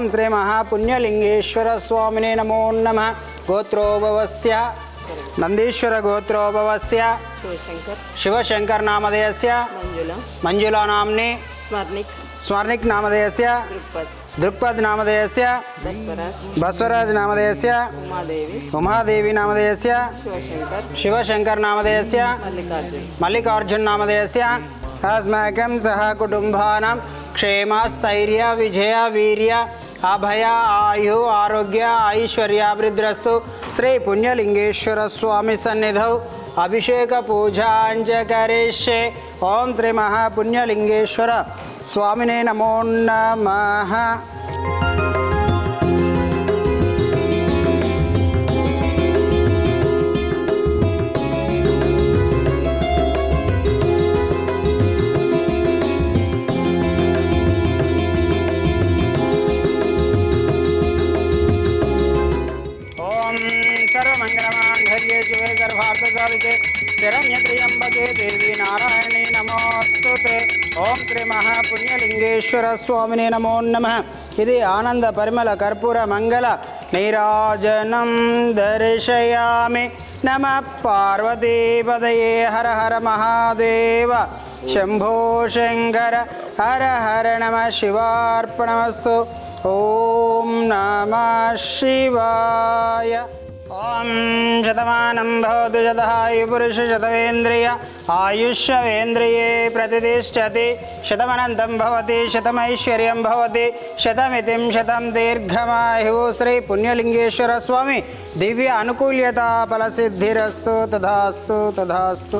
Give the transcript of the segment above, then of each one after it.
ఓం శ్రీ మహాపుణ్యలింగేశ్వర స్వామినే నమో నమ గోత్రోభవస్య నందీశ్వర గోత్రోభవస్య శివశంకర్ శివశంకర్ నామధేయస్య మంజుల మంజులా నామ్ని స్మర్ణిక్ స్మర్ణిక్ నామధేయస్య దృక్పథ్ దృక్పద్ నామధేయస్య బస్వరాజ్ బస్వరాజ్ నామధేయస్య ఉమాదేవి ఉమాదేవి నామధేయస్య శివశంకర్ శివశంకర్ నామధేయస్య మల్లికార్జున్ మల్లికార్జున్ నామధేయస్య अस्माकं सह कुटुम्बानां क्षेमस्थैर्य विजय वीर्य అభయ ఆయు ఆరోగ్య ఐశ్వర్యాభివృద్ధిరస్తు శ్రీ పుణ్యలింగేశ్వర స్వామి సన్నిధౌ. అభిషేక పూజాంచ కరిష్యే ఓం శ్రీ మహాపుణ్యలింగేశ్వర. స్వామినే నమో నమ. శరణ్యత్రియంబకే దేవి నారాయణి నమోస్తు ఓం శ్రీ మహాపుణ్యలింగేశ్వర స్వామిని నమో నమ ఇది ఆనంద పరిమళ కర్పూర మంగళ నీరాజనం దర్శయామి నమ పార్వతీపదయే హర హర మహాదేవ శంభో శంకర హర హర నమ శివార్పణమస్తు ఓం నమ శివాయ ॐ शतमानं भवतु शतः आयुपुरुषशतवेन्द्रिय आयुष्यवेन्द्रिये प्रतिष्ठति। शतमनन्तं भवति, शतमैश्वर्यं भवति, शतमितिं शतं दीर्घमायुः। श्रीपुण्यलिङ्गेश्वरस्वामी दिव्य अनुकूल्यता, फलसिद्धिरस्तु, तथास्तु तथास्तु।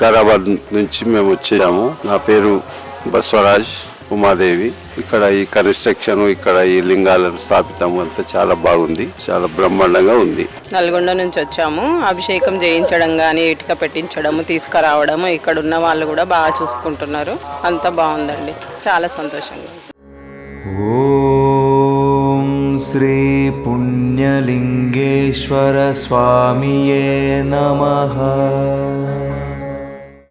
వికారాబాద్ నుంచి మేము వచ్చాము నా పేరు బస్వరాజ్ ఉమాదేవి. ఇక్కడ ఈ కన్స్ట్రక్షన్ ఇక్కడ ఈ లింగాలను స్థాపితం అంతా చాలా బాగుంది. చాలా బ్రహ్మాండంగా ఉంది. నల్గొండ నుంచి వచ్చాము. అభిషేకం చేయించడం కానీ ఇటుక పెట్టించడము తీసుకురావడము ఇక్కడ ఉన్న వాళ్ళు కూడా బాగా చూసుకుంటున్నారు. అంత బాగుందండి. చాలా సంతోషంగా ఓం శ్రీ పుణ్యలింగేశ్వర స్వామియే నమః.